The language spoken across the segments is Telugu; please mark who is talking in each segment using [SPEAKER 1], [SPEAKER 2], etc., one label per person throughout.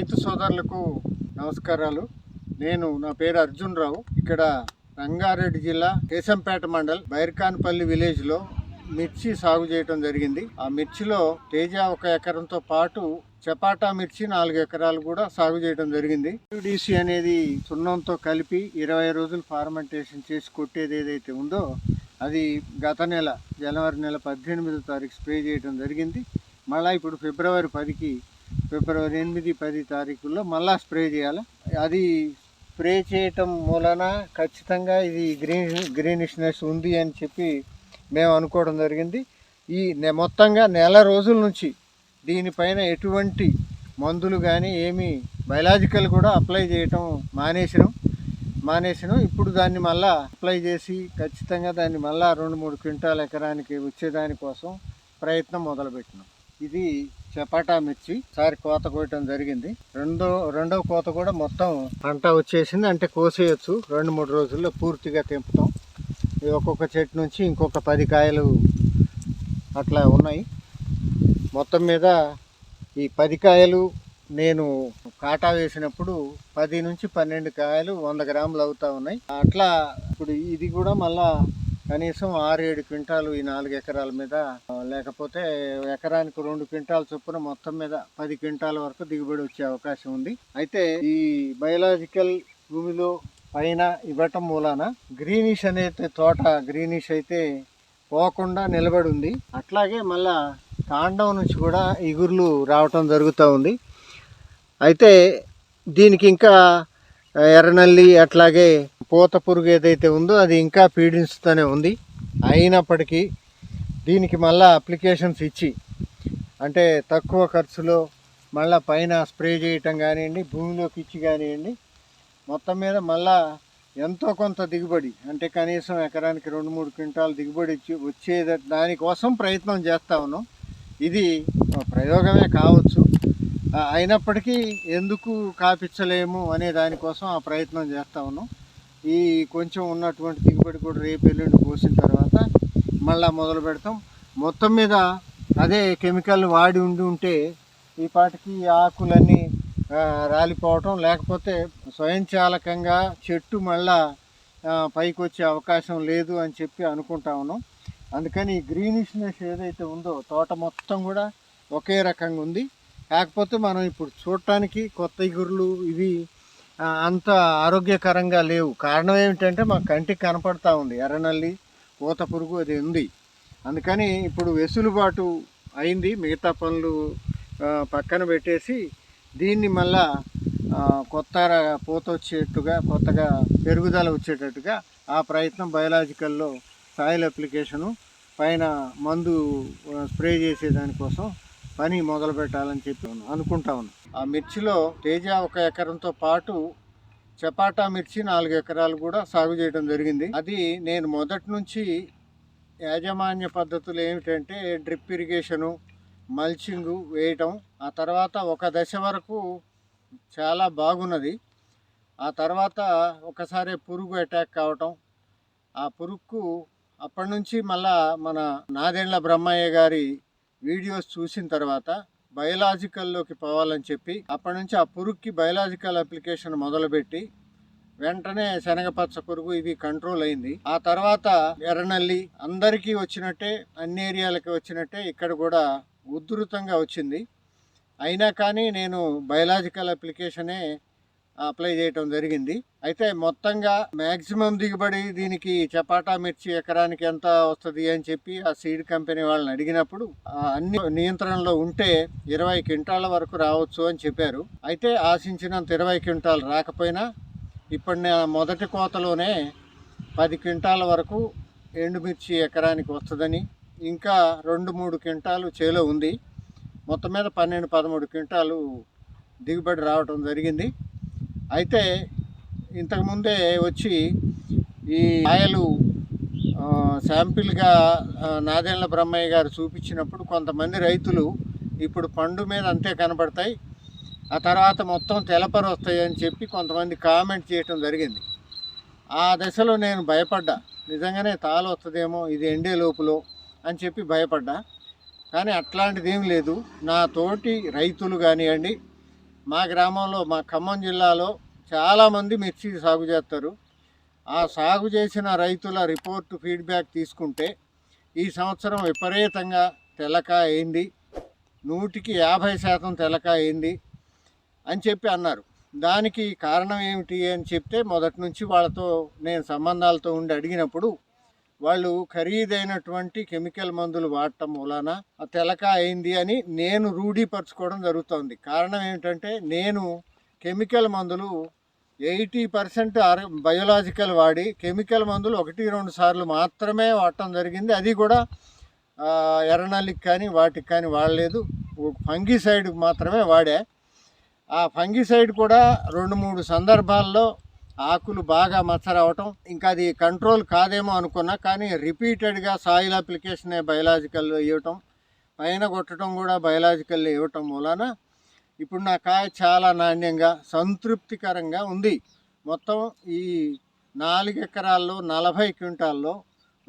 [SPEAKER 1] రైతు సోదరులకు నమస్కారాలు. నేను నా పేరు అర్జున్ రావు ఇక్కడ రంగారెడ్డి జిల్లా కేశంపేట మండల్ బైర్కాన్పల్లి విలేజ్లో మిర్చి సాగు చేయడం జరిగింది. ఆ మిర్చిలో తేజ ఒక ఎకరంతో పాటు చపాటా మిర్చి నాలుగు ఎకరాలు కూడా సాగు చేయడం జరిగింది. యూడిసి అనేది సున్నంతో కలిపి ఇరవై రోజులు ఫార్మెంటేషన్ చేసి కొట్టేది ఏదైతే ఉందో అది గత నెల జనవరి నెల పద్దెనిమిదో తారీఖు స్ప్రే చేయడం జరిగింది. మళ్ళీ ఇప్పుడు ఫిబ్రవరి పదికి ఫిబ్రవరి ఎనిమిది పది తారీఖుల్లో మళ్ళా స్ప్రే చేయాలి? అది స్ప్రే చేయటం మూలన? ఖచ్చితంగా ఇది గ్రీన్ గ్రీనిష్నెస్ ఉంది అని చెప్పి మేము అనుకోవడం జరిగింది. ఈ నె- మొత్తంగా నెల రోజుల నుంచి దీనిపైన ఎటువంటి మందులు కానీ ఏమి బయలాజికల్ కూడా అప్లై చేయటం మానేసినాం. మానేసినాం. ఇప్పుడు దాన్ని మళ్ళా అప్లై చేసి ఖచ్చితంగా దాన్ని మళ్ళా రెండు మూడు క్వింటాల ఎకరానికి వచ్చేదానికోసం ప్రయత్నం మొదలుపెట్టినాం. ఇది చపాటా మిర్చి సారి కోత కోయటం జరిగింది. రెండో రెండో కోత కూడా మొత్తం పంట వచ్చేసింది. అంటే కోసేయచ్చు. రెండు మూడు రోజుల్లో పూర్తిగా తెంపుతాం. ఇది ఒక్కొక్క చెట్టు నుంచి ఇంకొక పది కాయలు అట్లా ఉన్నాయి. మొత్తం మీద ఈ పది కాయలు నేను కాటా వేసినప్పుడు పది నుంచి పన్నెండు కాయలు వంద గ్రాములు అవుతా ఉన్నాయి. అట్లా ఇప్పుడు ఇది కూడా మళ్ళా కనీసం ఆరు ఏడు క్వింటాలు ఈ నాలుగు ఎకరాల మీద లేకపోతే ఎకరానికి రెండు క్వింటాల చొప్పున మొత్తం మీద పది క్వింటాల వరకు దిగుబడి వచ్చే అవకాశం ఉంది. అయితే ఈ బయలాజికల్ భూమిలో పైన ఇవ్వటం మూలాన గ్రీనిష్ అనేది తోట గ్రీనిష్ అయితే పోకుండా నిలబడి ఉంది. అట్లాగే మళ్ళా కాండం నుంచి కూడా ఇగుర్లు రావటం జరుగుతూ ఉంది. అయితే దీనికి ఇంకా ఎర్రనల్లి అట్లాగే పూత పురుగు ఏదైతే ఉందో అది ఇంకా పీడించుతూనే ఉంది. అయినప్పటికీ దీనికి మళ్ళీ అప్లికేషన్స్ ఇచ్చి అంటే తక్కువ ఖర్చులో మళ్ళీ పైన స్ప్రే చేయటం కానివ్వండి భూమిలోకి ఇచ్చి కానివ్వండి మొత్తం మీద మళ్ళా ఎంతో కొంత దిగుబడి అంటే కనీసం ఎకరానికి రెండు మూడు క్వింటాలు దిగుబడి ఇచ్చి వచ్చే దానికోసం ప్రయత్నం చేస్తా ఉన్నాం. ఇది ప్రయోగమే కావచ్చు. అయినప్పటికీ ఎందుకు కాపించలేము అనే దానికోసం ఆ ప్రయత్నం చేస్తూ ఉన్నాం. ఈ కొంచెం ఉన్నటువంటి దిగుబడి కూడా రేపు ఎల్లుండి పోసిన తర్వాత మళ్ళీ మొదలు పెడతాం. మొత్తం మీద అదే కెమికల్ వాడి ఉండి ఉంటే ఈ పాటికి ఆకులన్నీ రాలిపోవటం లేకపోతే స్వయంచాలకంగా చెట్టు మళ్ళా పైకి వచ్చే అవకాశం లేదు అని చెప్పి అనుకుంటా ఉన్నాం. అందుకని ఈ గ్రీనిష్నెస్ ఏదైతే ఉందో తోట మొత్తం కూడా ఒకే రకంగా ఉంది. కాకపోతే మనం ఇప్పుడు చూడటానికి కొత్త ఇగుర్లు ఇవి అంత ఆరోగ్యకరంగా లేవు. కారణం ఏమిటంటే మా కంటికి కనపడతా ఉంది. ఎర్రనల్లి పూత పురుగు అది ఉంది. అందుకని ఇప్పుడు వెసులుబాటు అయింది. మిగతా పనులు పక్కన పెట్టేసి దీన్ని మళ్ళా కొత్త పూత వచ్చేట్టుగా కొత్తగా పెరుగుదల వచ్చేటట్టుగా ఆ ప్రయత్నం బయలాజికల్లో సాయిల్ అప్లికేషను పైన మందు స్ప్రే చేసే దానికోసం పని మొదలు పెట్టాలని చెప్పి అనుకుంటా ఉన్నాను ఆ మిర్చిలో తేజ ఒక ఎకరంతో పాటు చపాటా మిర్చి నాలుగు ఎకరాలు కూడా సాగు చేయడం జరిగింది. అది నేను మొదటి నుంచి యాజమాన్య పద్ధతులు ఏమిటంటే డ్రిప్ ఇరిగేషను మల్చింగ్ వేయటం ఆ తర్వాత ఒక దశ వరకు చాలా బాగున్నది. ఆ తర్వాత ఒకసారి పురుగు అటాక్ కావటం. ఆ పురుగుకు అప్పటి నుంచి మళ్ళా మన నాదెండ్ల బ్రహ్మయ్య గారి వీడియోస్ చూసిన తర్వాత బయలాజికల్లోకి పోవాలని చెప్పి అప్పటి నుంచి ఆ పురుగుకి బయలాజికల్ అప్లికేషన్ మొదలుపెట్టి వెంటనే శనగపచ్చ పురుగు ఇవి కంట్రోల్ అయింది. ఆ తర్వాత ఎర్రనల్లి అందరికీ వచ్చినట్టే అన్ని ఏరియాలకి వచ్చినట్టే ఇక్కడ కూడా ఉధృతంగా వచ్చింది. అయినా కానీ నేను బయలాజికల్ అప్లికేషనే అప్లై చేయటం జరిగింది. అయితే మొత్తంగా మ్యాక్సిమం దిగుబడి దీనికి చపాటా మిర్చి ఎకరానికి ఎంత వస్తుంది అని చెప్పి ఆ సీడ్ కంపెనీ వాళ్ళని అడిగినప్పుడు అన్ని నియంత్రణలో ఉంటే ఇరవై క్వింటాల వరకు రావచ్చు అని చెప్పారు. అయితే ఆశించినంత ఇరవై క్వింటాలు రాకపోయినా ఇప్పుడు నా మొదటి కోతలోనే పది క్వింటాల వరకు ఎండుమిర్చి ఎకరానికి వస్తుందని ఇంకా రెండు మూడు క్వింటాలు చేలో ఉంది. మొత్తం మీద పన్నెండు పదమూడు క్వింటాలు దిగుబడి రావటం జరిగింది. అయితే ఇంతకుముందే వచ్చి ఈ కాయలు శాంపిల్గా ఆ, నాదెండ్ల బ్రహ్మయ్య గారు చూపించినప్పుడు కొంతమంది రైతులు ఇప్పుడు పండు మీద అంతే కనబడతాయి. ఆ తర్వాత మొత్తం తెలపరు వస్తాయి అని చెప్పి కొంతమంది కామెంట్ చేయటం జరిగింది. ఆ దశలో నేను భయపడ్డా. నిజంగానే తాలు వస్తుందేమో ఇది ఎండే లోపులో అని చెప్పి భయపడ్డా. కానీ అట్లాంటిది ఏం లేదు. నా తోటి రైతులు కానివ్వండి మా గ్రామంలో మా ఖమ్మం జిల్లాలో చాలామంది మిర్చి సాగు చేస్తారు. ఆ సాగు చేసిన రైతుల రిపోర్ట్ ఫీడ్బ్యాక్ తీసుకుంటే ఈ సంవత్సరం విపరీతంగా తెలక అయింది. నూటికి యాభై శాతం తెలక అయింది అని చెప్పి అన్నారు. దానికి కారణం ఏమిటి అని చెప్తే మొదటి నుంచి వాళ్ళతో నేను సంబంధాలతో ఉండి అడిగినప్పుడు వాళ్ళు ఖరీదైనటువంటి కెమికల్ మందులు వాడటం వలన ఆ తెలక అయింది అని నేను రూఢీపరచుకోవడం జరుగుతోంది. కారణం ఏమిటంటే నేను కెమికల్ మందులు ఎయిటీ పర్సెంట్ బయోలాజికల్ వాడి కెమికల్ మందులు ఒకటి రెండు సార్లు మాత్రమే వాడటం జరిగింది. అది కూడా ఎర్రనల్లికి కానీ వాటికి కానీ వాడలేదు. ఫంగిసైడ్ మాత్రమే వాడా. ఆ ఫంగిసైడ్ కూడా రెండు మూడు సందర్భాల్లో ఆకులు బాగా మచ్చ రావటం ఇంకా అది కంట్రోల్ కాదేమో అనుకున్నా కానీ రిపీటెడ్గా సాయిల్ అప్లికేషనే బయలాజికల్ ఇవ్వటం పైన కొట్టడం కూడా బయలాజికల్ ఇవ్వటం మూలాన ఇప్పుడు నా కాయ చాలా నాణ్యంగా సంతృప్తికరంగా ఉంది. మొత్తం ఈ నాలుగు ఎకరాల్లో నలభై క్వింటాల్లో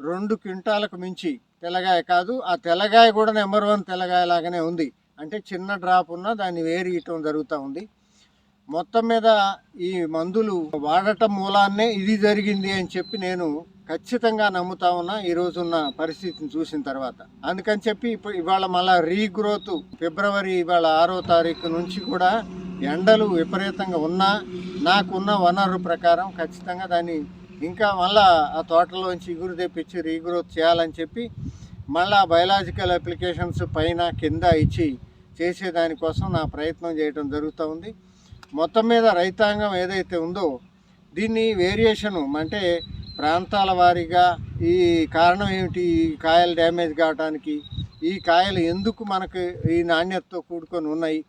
[SPEAKER 1] రెండు క్వింటాలకు మించి తెల్లగాయ కాదు. ఆ తెల్లగాయ కూడా నెంబర్ వన్ తెల్లగాయ లాగానే ఉంది. అంటే చిన్న డ్రాప్ ఉన్నా దాన్ని వేరు ఇయటం జరుగుతూ ఉంది. మొత్తం మీద ఈ మందులు వాడటం మూలాన్నే ఇది జరిగింది అని చెప్పి నేను ఖచ్చితంగా నమ్ముతా ఉన్నా ఈ రోజున్న పరిస్థితిని చూసిన తర్వాత. అందుకని చెప్పి ఇప్పుడు ఇవాళ మళ్ళా రీగ్రోత్ ఫిబ్రవరి ఇవాళ ఆరో తారీఖు నుంచి కూడా ఎండలు విపరీతంగా ఉన్నా నాకున్న వనరు ప్రకారం ఖచ్చితంగా దాన్ని ఇంకా మళ్ళా ఆ తోటలోంచి ఇగురు తెప్పించి రీగ్రోత్ చేయాలని చెప్పి మళ్ళా బయలాజికల్ అప్లికేషన్స్ పైన కింద ఇచ్చి చేసేదానికోసం నా ప్రయత్నం చేయడం జరుగుతూ ఉంది. మొత్తం మీద రైతాంగం ఏదైతే ఉందో దీన్ని వేరియేషను అంటే ప్రాంతాల వారీగా ఈ కారణం ఏమిటి? ఈ కాయలు డ్యామేజ్ కావడానికి ఈ కాయలు ఎందుకు మనకు ఈ నాణ్యతతో కూడుకొని ఉన్నాయి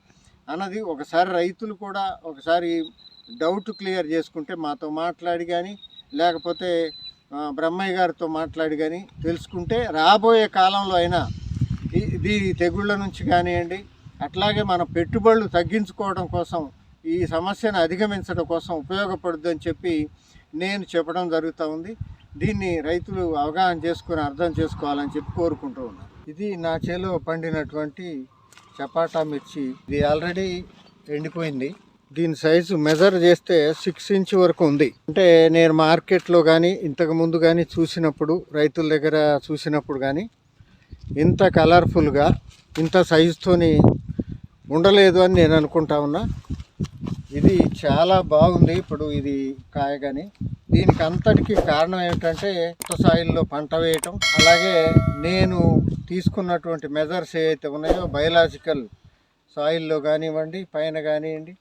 [SPEAKER 1] అన్నది ఒకసారి రైతులు కూడా ఒకసారి డౌట్ క్లియర్ చేసుకుంటే మాతో మాట్లాడి కానీ లేకపోతే బ్రహ్మయ్య గారితో మాట్లాడి కానీ తెలుసుకుంటే రాబోయే కాలంలో అయినా ఇది తెగుళ్ళ నుంచి కానివ్వండి అట్లాగే మన పెట్టుబడులు తగ్గించుకోవడం కోసం ఈ సమస్యను అధిగమించడం కోసం ఉపయోగపడుద్దని అని చెప్పి నేను చెప్పడం జరుగుతూ ఉంది. దీన్ని రైతులు అవగాహన చేసుకుని అర్థం చేసుకోవాలని చెప్పి కోరుకుంటూ ఉన్నాను. ఇది నా చేలో పండినటువంటి చపాటా మిర్చి. ఇది ఆల్రెడీ ఎండిపోయింది. దీని సైజు మెజర్ చేస్తే సిక్స్ ఇంచ్ వరకు ఉంది. అంటే నేను మార్కెట్లో కానీ ఇంతకు ముందు కానీ చూసినప్పుడు రైతుల దగ్గర చూసినప్పుడు కానీ ఇంత కలర్ఫుల్గా ఇంత సైజుతోని ఉండలేదు అని నేను అనుకుంటా ఉన్నా. ఇది చాలా బాగుంది. ఇప్పుడు ఇది కాయ కానీ దీనికి అంతటికి కారణం ఏమిటంటే కొత్త సాయిల్లో పంట వేయటం. అలాగే నేను తీసుకున్నటువంటి మెజర్స్ ఏవైతే ఉన్నాయో బయలాజికల్ సాయిల్లో కానివ్వండి పైన కానివ్వండి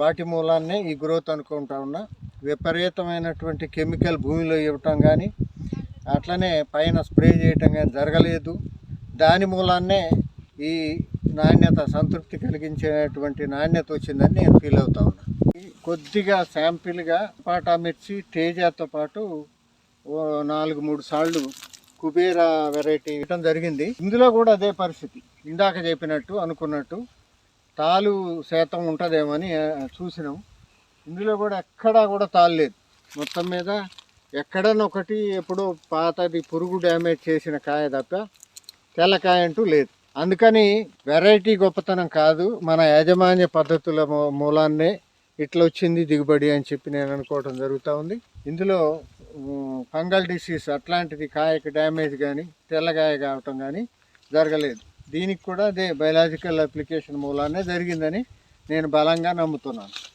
[SPEAKER 1] వాటి మూలాన్నే ఈ గ్రోత్ అనుకుంటా ఉన్నా. విపరీతమైనటువంటి కెమికల్ భూమిలో ఇవ్వటం కానీ అట్లనే పైన స్ప్రే చేయటం కానీ జరగలేదు. దాని మూలాన్నే ఈ నాణ్యత సంతృప్తి కలిగించేటువంటి నాణ్యత వచ్చిందని నేను ఫీల్ అవుతా ఉన్నా. ఈ కొద్దిగా శాంపిల్గా పాటా మిర్చి తేజాతో పాటు నాలుగు మూడు సార్లు కుబేరా వెరైటీ ఇవ్వడం జరిగింది. ఇందులో కూడా అదే పరిస్థితి. ఇందాక చెప్పినట్టు అనుకున్నట్టు తాలు శాతం ఉంటుందేమని చూసినాం. ఇందులో కూడా ఎక్కడా కూడా తాలు లేదు. మొత్తం మీద ఎక్కడనొకటి ఎప్పుడో పాతది పురుగు డ్యామేజ్ చేసిన కాయ తప్ప తెల్లకాయ అంటూ లేదు. అందుకని వెరైటీ గొప్పతనం కాదు మన యాజమాన్య పద్ధతుల మూ- మూలాన్నే ఇట్లా వచ్చింది దిగుబడి అని చెప్పి నేను అనుకోవడం జరుగుతూ ఉంది. ఇందులో ఫంగల్ డిసీజ్ అట్లాంటిది కాయకు డ్యామేజ్ కానీ తెల్లగాయ కావటం కానీ జరగలేదు. దీనికి కూడా అదే బయలాజికల్ అప్లికేషన్ మూలానే జరిగిందని నేను బలంగా నమ్ముతున్నాను.